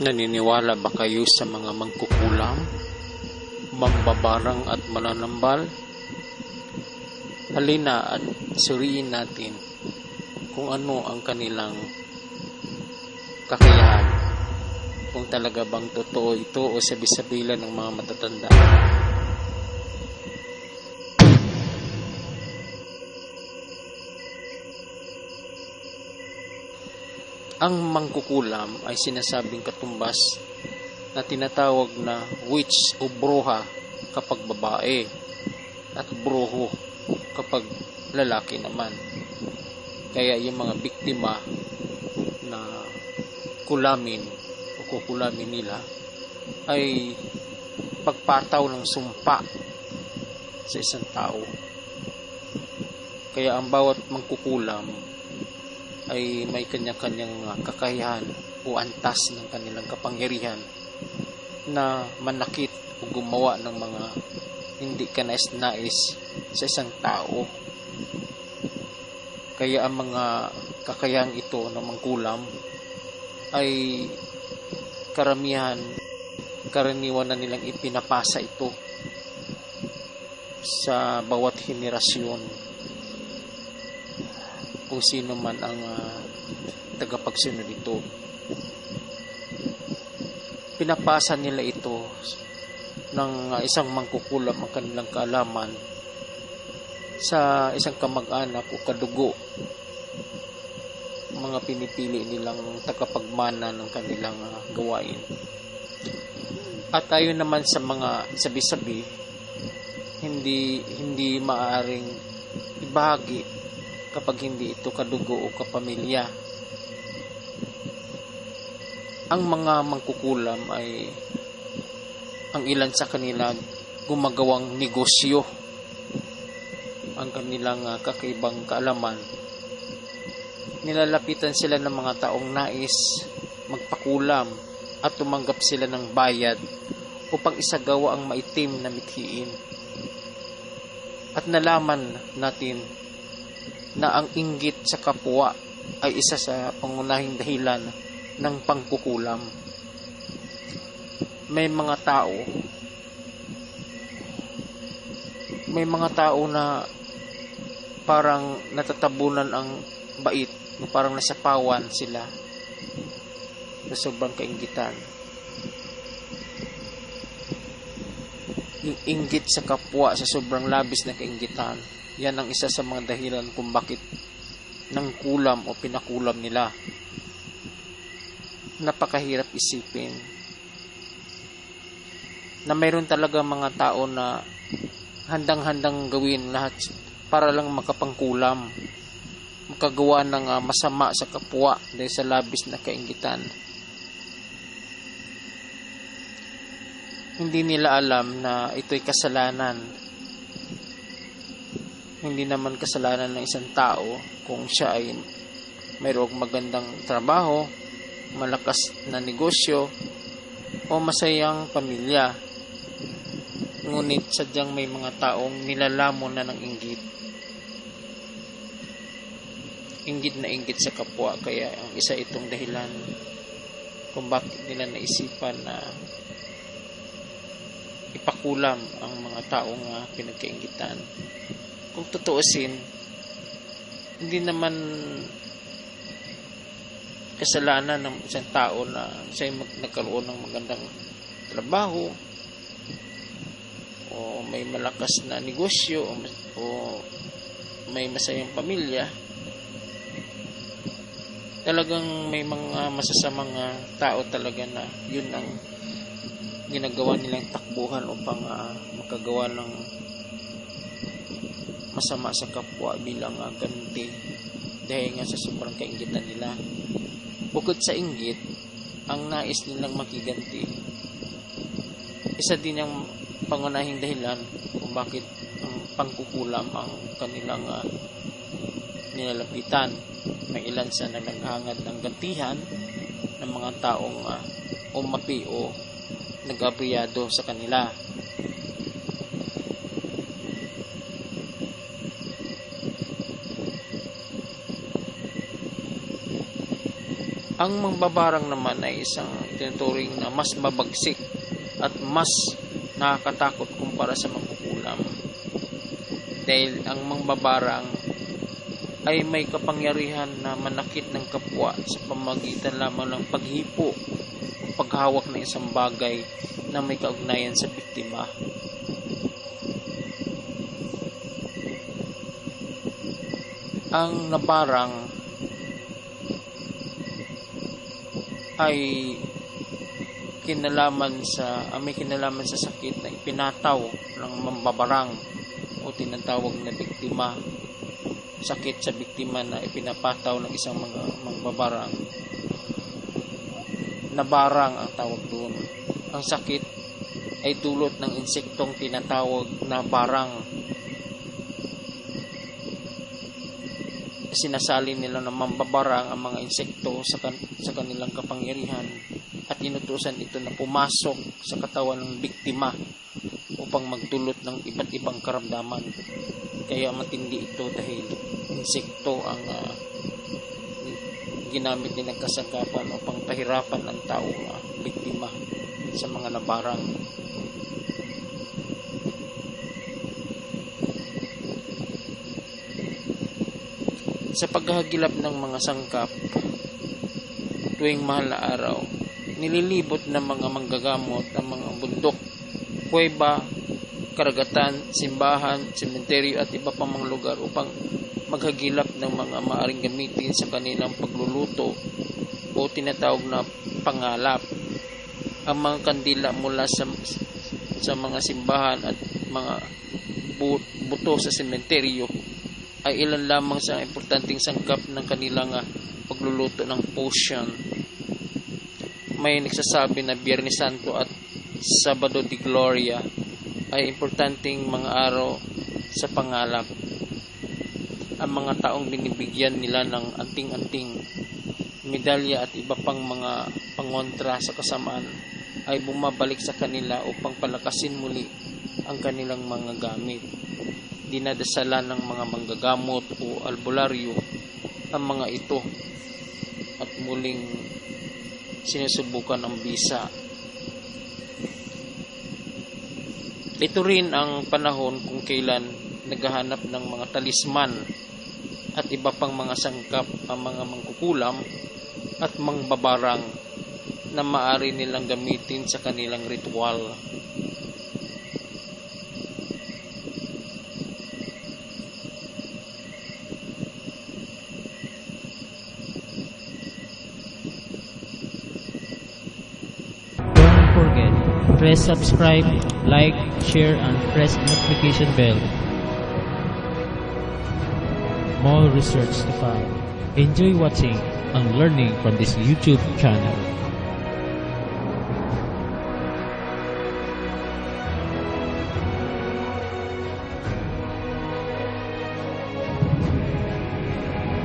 Naniniwala ba kayo sa mga mangkukulam, mambabarang at mananambal? Halina at suriin natin kung ano ang kanilang kakayahan. Kung talaga bang totoo ito o sabi-sabila ng mga matatanda. Ang mangkukulam ay sinasabing katumbas na tinatawag na witch o bruha kapag babae at bruho kapag lalaki naman. Kaya yung mga biktima na kulamin o kukulamin nila ay pagpataw ng sumpa sa isang tao. Kaya ang bawat mangkukulam ay may kanya-kanyang uh, kakayahan o antas ng kanilang kapangyarihan na manakit o gumawa ng mga hindi ka nais-nais sa isang tao. Kaya ang mga kakayahang ito ng mangkulam ay karamihan, karaniwan na nilang ipinapasa ito sa bawat henerasyon kung sino man ang uh, tagapagsunod ito. Pinapasa nila ito ng uh, isang mangkukulam ang kanilang kaalaman sa isang kamag-anak o kadugo mga pinipili nilang tagapagmana ng kanilang uh, gawain. At ayon naman sa mga sabi-sabi, hindi hindi maaring ibahagi kapag hindi ito kadugo o kapamilya. Ang mga mangkukulam ay ang ilan sa kanila gumagawang negosyo ang kanilang uh, kakaibang kaalaman. Nilalapitan sila ng mga taong nais magpakulam at tumanggap sila ng bayad upang isagawa ang maitim na mithiin. At nalaman natin na ang inggit sa kapwa ay isa sa pangunahing dahilan ng pangkukulam. May mga tao may mga tao na parang natatabunan ang bait, parang nasapawan sila sa sobrang kaingitan. Yung inggit sa kapwa sa sobrang labis na kaingitan yan ang isa sa mga dahilan kung bakit nang kulam o pinakulam nila. Napakahirap isipin na mayroon talaga mga tao na handang-handang gawin lahat para lang makapangkulam makagawa ng uh, masama sa kapwa dahil sa labis na kaingitan. Hindi nila alam na ito'y kasalanan hindi naman kasalanan ng isang tao kung siya ay mayroong magandang trabaho, malakas na negosyo, o masayang pamilya. Ngunit sadyang may mga taong nilalamon na ng inggit. Inggit na inggit sa kapwa, kaya ang isa itong dahilan kung bakit nila naisipan na ipakulam ang mga taong uh, pinagkaingitan. Kung tutuusin, hindi naman kasalanan ng isang tao na siya nagkaroon ng magandang trabaho o may malakas na negosyo o, o may masayang pamilya talagang may mga masasamang uh, tao talaga na yun ang ginagawa nilang takbuhan upang uh, makagawa ng masama sa kapwa bilang uh, ganti dahil nga sa sobrang kaingitan nila. Bukod sa inggit, ang nais nilang makiganti. Isa din ang pangunahing dahilan kung bakit ang pangkukulam ang kanilang uh, nilalapitan ng ilan sa nalanghangad ng gantihan ng mga taong uh, umapi o nag-abriyado sa kanila. Ang mangbabarang naman ay isang tinuturing na mas mabagsik at mas nakakatakot kumpara sa mangkukulam. Dahil ang mangbabarang ay may kapangyarihan na manakit ng kapwa sa pamagitan lamang ng paghipo paghawak ng isang bagay na may kaugnayan sa biktima. Ang nabarang ay kinalaman sa ah, may kinalaman sa sakit na ipinataw ng mambabarang o tinatawag na biktima sakit sa biktima na ipinapataw ng isang mga mambabarang nabarang ang tawag doon ang sakit ay dulot ng insektong tinatawag na barang sinasali nila na mambabarang ang mga insekto sa, kan- sa kanilang kapangyarihan at inutusan ito na pumasok sa katawan ng biktima upang magdulot ng iba't ibang karamdaman. Kaya matindi ito dahil insekto ang ah, ginamit nilang kasangkapan upang pahirapan ang taong ah, biktima sa mga nabarang. Sa paghahagilap ng mga sangkap tuwing mahal na araw, nililibot ng mga manggagamot ang mga bundok, kuweba, karagatan, simbahan, sementeryo at iba pang mga lugar upang maghagilap ng mga maaring gamitin sa kanilang pagluluto o tinatawag na pangalap. Ang mga kandila mula sa sa mga simbahan at mga bu- buto sa sementeryo ay ilan lamang sa importanteng sangkap ng kanilang ah, pagluluto ng potion may nagsasabi na Biyernes Santo at Sabado de Gloria ay importanteng mga araw sa pangalap. Ang mga taong binibigyan nila ng anting-anting, medalya at iba pang mga pangontra sa kasamaan ay bumabalik sa kanila upang palakasin muli ang kanilang mga gamit. Dinadasala ng mga manggagamot o albularyo ang mga ito at muling sinusubukan ang bisa. Ito rin ang panahon kung kailan naghahanap ng mga talisman at iba pang mga sangkap ang mga mangkukulam at mangbabarang na maari nilang gamitin sa kanilang ritual. Press subscribe, like, share, and press notification bell. More research to find. Enjoy watching and learning from this YouTube channel.